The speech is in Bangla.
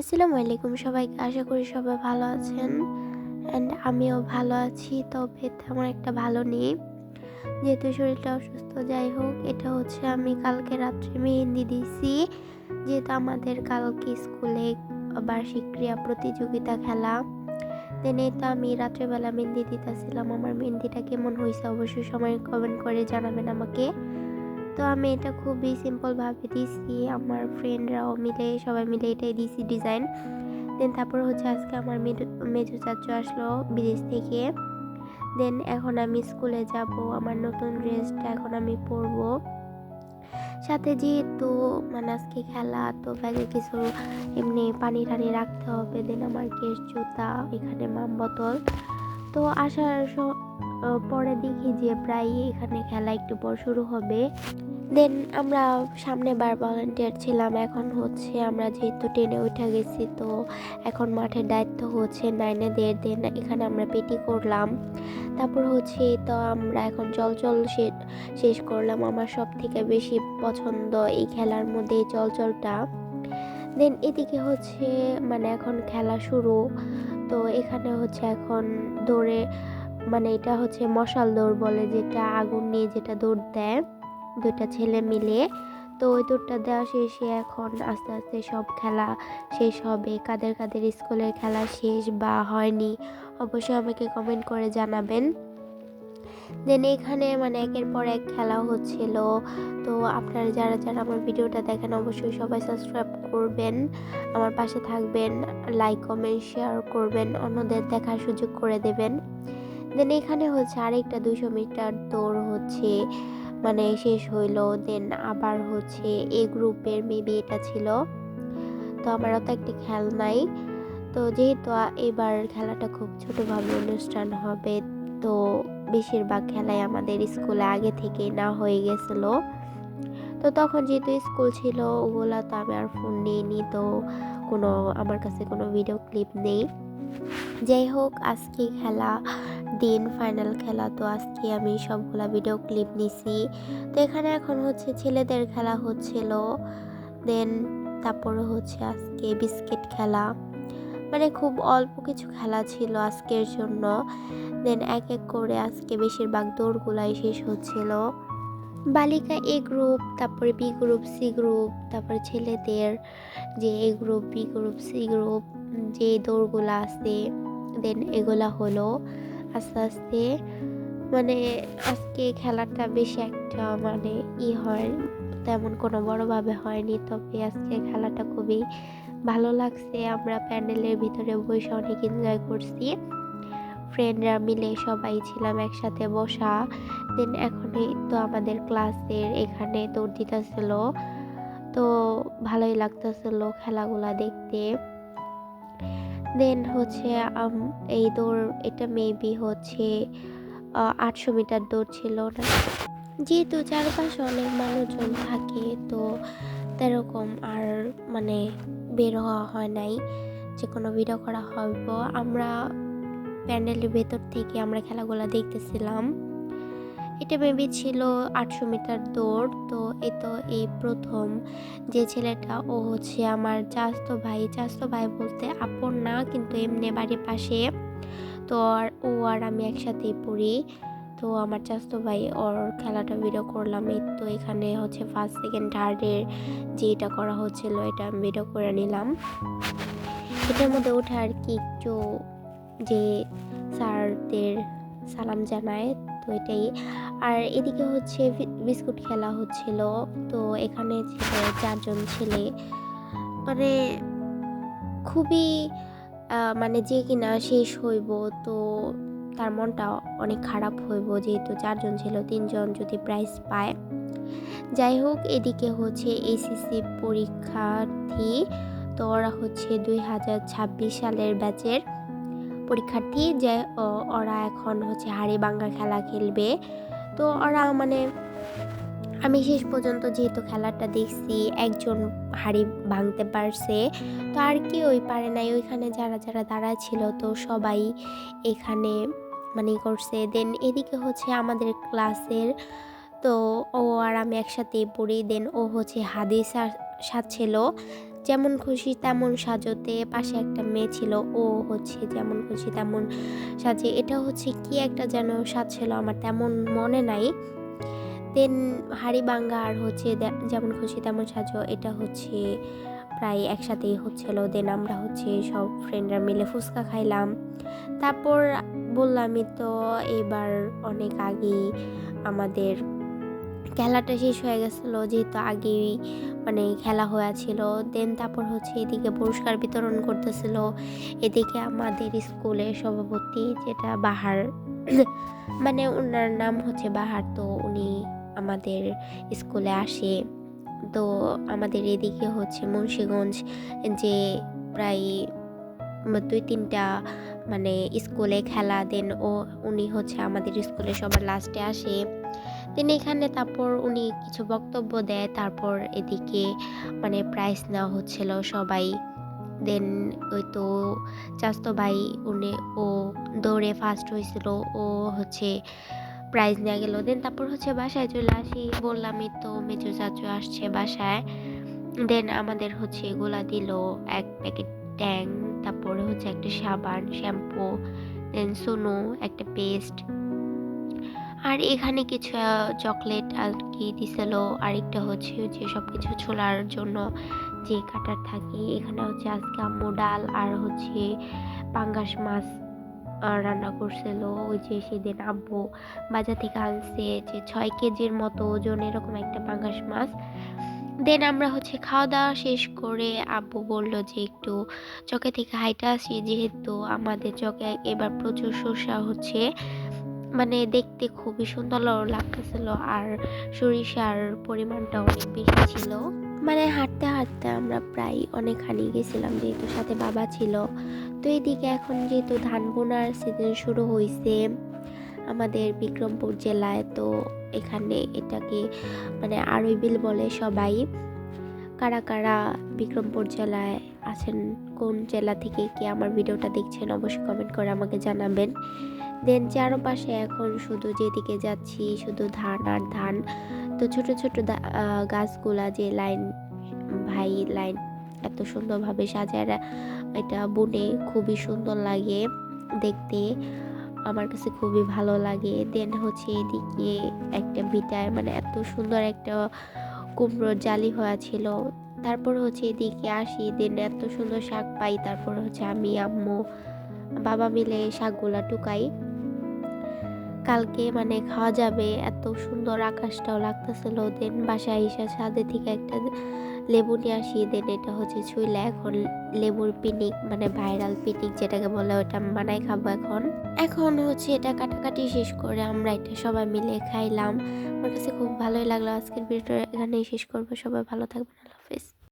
আসসালামু আলাইকুম সবাইকে। আশা করি সবাই ভালো আছেন। অ্যান্ড আমিও ভালো আছি, তবে তেমন একটা ভালো নেই। যেহেতু শরীরটা অসুস্থ, যাই হোক, এটা হচ্ছে আমি কালকে রাত্রে মেহেন্দি দিছি যেহেতু আমাদের কালকে স্কুলে বার্ষিক ক্রিয়া প্রতিযোগিতা খেলা দেন এই তো আমি রাত্রেবেলা মেহেন্দি দিতেছিলাম। আমার মেহেন্দিটা কেমন হয়েছে অবশ্যই সময় কমেন্ট করে জানাবেন আমাকে। তো আমি এটা খুবই সিম্পলভাবে দিছি, আমার ফ্রেন্ডরাও মিলে, সবাই মিলে এটাই দিছি ডিজাইন দেন তারপর হচ্ছে আজকে আমার মেজো চাচু আসলো বিদেশ থেকে। দেন এখন আমি স্কুলে যাব, আমার নতুন ড্রেসটা এখন আমি পরবো। সাথে যেহেতু মানে আজকে খেলা, তো ব্যাগে কিছু এমনি পানি টানি রাখতে হবে। দেন আমার কেস জুতা, এখানে মাম বোতল। তো আসার পরে দেখি যে প্রায় এখানে খেলা একটু পর শুরু হবে। দেন আমরা সামনে বার ভলেন্টিয়ার ছিলাম। এখন হচ্ছে আমরা যেহেতু ট্রেনে উঠে গেছি, তো এখন মাঠের দায়িত্ব হচ্ছে নাইনেদের দেন এখানে আমরা পেটি করলাম। তারপর হচ্ছে তো আমরা এখন চল চল শেষ করলাম। আমার সব থেকে বেশি পছন্দ এই খেলার মধ্যে এই চলচলটা। দেন এদিকে হচ্ছে মানে এখন খেলা শুরু। তো এখানে হচ্ছে এখন দৌড়ে মানে এটা হচ্ছে মশাল দৌড় বলে, যেটা আগুন নিয়ে যেটা দৌড় দেয়। দুইটা ছেলে মিলে। তো ওই দৌড়টা দেওয়া শেষে এখন আস্তে আস্তে সব খেলা শেষ হবে। কাদের কাদের স্কুলের খেলা শেষ বা হয়নি, অবশ্যই আমাকে কমেন্ট করে জানাবেন। দেন এখানে মানে একের পর এক খেলা হচ্ছিল। তো আপনারা যারা যারা আমার ভিডিওটা দেখেন, অবশ্যই সবাই সাবস্ক্রাইব করবেন। আমার পাশে থাকবেন লাইক কমেন্ট শেয়ার করবেন, অন্যদের দেখার সুযোগ করে দেবেন। দেন এখানে হচ্ছে আরেকটা দুশো মিটার দৌড় হচ্ছে। মানে শেষ হইল দেন আবার হচ্ছে এ গ্রুপের মেবি এটা ছিল। তো আমার অত একটি খেয়াল নাই তো যেহেতু এবার খেলাটা খুব ছোটোভাবে অনুষ্ঠান হবে, তো বেশিরভাগ খেলাই আমাদের স্কুলে আগে থেকে না হয়ে গেছিল। তো তখন যেহেতু স্কুল ছিল, ওগুলা তো আমি আর ফোন নিইনি, তো কোনো, আমার কাছে কোনো ভিডিও ক্লিপ নেই। যাই হোক, আজকে খেলা দিন ফাইনাল খেলা, তো আজকে আমি সবগুলা ভিডিও ক্লিপ নিছি। তো এখানে এখন হচ্ছে ছেলেদের খেলা হচ্ছিল দেন তারপরে হচ্ছে আজকে বিস্কিট খেলা। মানে খুব অল্প কিছু খেলা ছিল আজকের জন্য। দেন এক এক করে আজকে বেশিরভাগ দৌড়গুলাই শেষ হচ্ছিল। বালিকা এ গ্রুপ তারপরে বি গ্রুপ সি গ্রুপ তারপরে ছেলেদের যে A group B group C group যে দৌড়গুলো আছে দেন এগুলা হলো আস্তে আস্তে মানে আজকে খেলাটা বেশি একটা মানে ই হয়, তেমন কোনো বড়োভাবে হয়নি, তবে আজকে খেলাটা খুবই ভালো লাগছে। আমরা প্যান্ডেলের ভিতরে বসে অনেক এনজয় করছি। ফ্রেন্ডরা মিলে সবাই ছিলাম একসাথে বসা। দেন এখনই তো আমাদের ক্লাসের এখানে দৌড় দিতেছিল। তো ভালোই লাগতেছিল খেলাগুলা দেখতে। দেন হচ্ছে এই দৌড়, এটা মেবি হচ্ছে আটশো মিটার দৌড় ছিল না। যেহেতু চারপাশে অনেক মানুষজন থাকে, তো তেরকম আর মানে বের হওয়া হয় নাই। যে কোনো ভিডিও করা হইব আমরা প্যান্ডেলের ভেতর থেকে আমরা খেলাগুলো দেখতেছিলাম। এটা মেবি ছিল আটশো মিটার দৌড়। তো এ তো এই প্রথম যে ছেলেটা, ও হচ্ছে আমার চাস্তো ভাই। চাস্তো ভাই বলতে আপন না, কিন্তু এমনি বাড়ির পাশে। তো আর ও আর আমি একসাথেই পড়ি। তো আমার চাস্তো ভাই ওর খেলাটা ভিডিও করলাম। এই তো এখানে হচ্ছে ফার্স্ট সেকেন্ড থার্ডের যেটা করা হচ্ছিল, এটা আমি ভিডিও করে নিলাম। এটার মধ্যে ওঠে আর কি একটু যে স্যারদের সালাম জানায়, তো এটাই। আর এদিকে হচ্ছে বিস্কুট খেলা হচ্ছিল। তো এখানে ছিল চারজন ছেলে। মানে খুবই মানে যে কিনা শেষ হইব, তো তার মনটা অনেক খারাপ হইব যেহেতু চারজন ছিল, তিনজন যদি প্রাইজ পায়। যাই হোক, এদিকে হচ্ছে এসিসি পরীক্ষার্থী, তো ওরা হচ্ছে দুই হাজার ছাব্বিশ সালের ব্যাচের পরীক্ষার্থী। যে ওরা এখন হচ্ছে হাড়ি বাঙ্গা খেলা খেলবে। তো ওরা মানে আমি শেষ পর্যন্ত যেহেতু খেলাটা দেখছি, একজন হাড়ি ভাঙতে পারছে, তো আর কি ওই পারে নাই। ওইখানে যারা যারা দাঁড়া ছিল, তো সবাই এখানে মানে করছে। দেন এদিকে হচ্ছে আমাদের ক্লাসের, তো ও আর আমি একসাথে পড়ি। দেন ও হচ্ছে হাদিস সাজছিল। যেমন খুশি তেমন সাজতে। পাশে একটা মেয়ে ছিল, ও হচ্ছে যেমন খুশি তেমন সাজে। এটা হচ্ছে কি একটা যেন সাজ ছিল আমার তেমন মনে নাই। দেন হাড়ি বাঙ্গা আর হচ্ছে যেমন খুশি তেমন সাজো, এটা হচ্ছে প্রায় একসাথেই হচ্ছিল। দেন আমরা হচ্ছে সব ফ্রেন্ডরা মিলে ফুচকা খাইলাম। তারপর বললামই তো এবার অনেক আগেই আমাদের খেলাটা শেষ হয়ে গেছিল, যেহেতু আগেই মানে খেলা হয়েছিল দেন তারপর হচ্ছে এদিকে পুরস্কার বিতরণ করতেছিল। এদিকে আমাদের স্কুলের সভাপতি যেটা বাহার মানে ওনার নাম হচ্ছে বাহার, তো উনি আমাদের স্কুলে আসে। তো আমাদের এদিকে হচ্ছে মুন্সীগঞ্জ যে প্রায় দুই তিনটা মানে স্কুলে খেলা দেন ও, উনি হচ্ছে আমাদের স্কুলে সবার লাস্টে আসে। দেন এখানে তারপর উনি কিছু বক্তব্য দেয়, তারপর এদিকে মানে প্রাইজ নেওয়া হচ্ছিল সবাই। দেন ওই তো চাস্তো ভাই উনি, ও দৌড়ে ফার্স্ট হয়েছিল, ও হচ্ছে প্রাইজ নিয়ে গেল। দেন তারপর হচ্ছে বাসায় চলে আসি। বললামই তো মেজো চাচু আসছে বাসায়। দেন আমাদের হচ্ছে এগুলা দিল, এক প্যাকেট ট্যাং তারপরে হচ্ছে একটা সাবান শ্যাম্পু দেন সোনো, একটা পেস্ট আর এখানে কিছু চকলেট আর কি দিছিল। আরেকটা হচ্ছে যে সব কিছু ছোলার জন্য যে কাটার থাকে। এখানে হচ্ছে আজকে আম্মু ডাল আর হচ্ছে পাঙ্গাস মাছ রান্না করছিল। ওই যে সেদিন আব্বু বাজার থেকে আনছে যে ছয় কেজির মতো ওজন এরকম একটা পাঙ্গাস মাছ। দেন আমরা হচ্ছে খাওয়া দাওয়া শেষ করে আব্বু বলল যে একটু চকে থেকে হাইটা আসি, যেহেতু আমাদের চকে এবার প্রচুর সর্ষা হচ্ছে। মানে দেখতে খুবই সুন্দর লাগতেছিল আর সরিষার পরিমাণটা অনেক বেশি ছিল। মানে হাঁটতে হাঁটতে আমরা প্রায় অনেকখানি গেছিলাম যেহেতু সাথে বাবা ছিল। তো এদিকে এখন যেহেতু ধান বোনার সিজন শুরু হয়েছে আমাদের বিক্রমপুর জেলায়, তো এখানে এটাকে মানে আরই বিল বলে সবাই। কারা কারা বিক্রমপুর জেলায় আছেন, কোন জেলা থেকে কি আমার ভিডিওটা দেখছেন অবশ্যই কমেন্ট করে আমাকে জানাবেন। দেন চারপাশে এখন শুধু যেদিকে যাচ্ছি, শুধু ধান আর ধান। তো ছোট ছোট গাছগুলা যে লাইন, ভাই লাইন এত সুন্দরভাবে সাজায় এটা বনে খুবই সুন্দর লাগে দেখতে। আমার কাছে খুবই ভালো লাগে। দেন হচ্ছে এদিকে একটা বিটায় মানে এত সুন্দর একটা কুমড়োর জালি হওয়া ছিল। তারপর হচ্ছে এদিকে আসি, দেন এত সুন্দর শাক পাই। তারপর হচ্ছে আমি, আম্মু, বাবা মিলে শাকগুলা টুকাই। কালকে মানে খাওয়া যাবে। এত সুন্দর আকাশটাও লাগতেছিল দেন বাসায় এসে ছাদে থেকে একটা লেবু নিয়ে আসি। দেন এটা হচ্ছে ছুইলে এখন লেবুর পিনিক মানে ভাইরাল পিনিক যেটাকে বলে ওটা বানাই খাব এখন। এখন হচ্ছে এটা কাটাকাটি শেষ করে আমরা এটা সবাই মিলে খাইলাম। আমার কাছে খুব ভালোই লাগল আজকের ভিডিওটা। এখানেই শেষ করব। সবাই ভালো থাকবেন। আল্লাহ হাফিজ।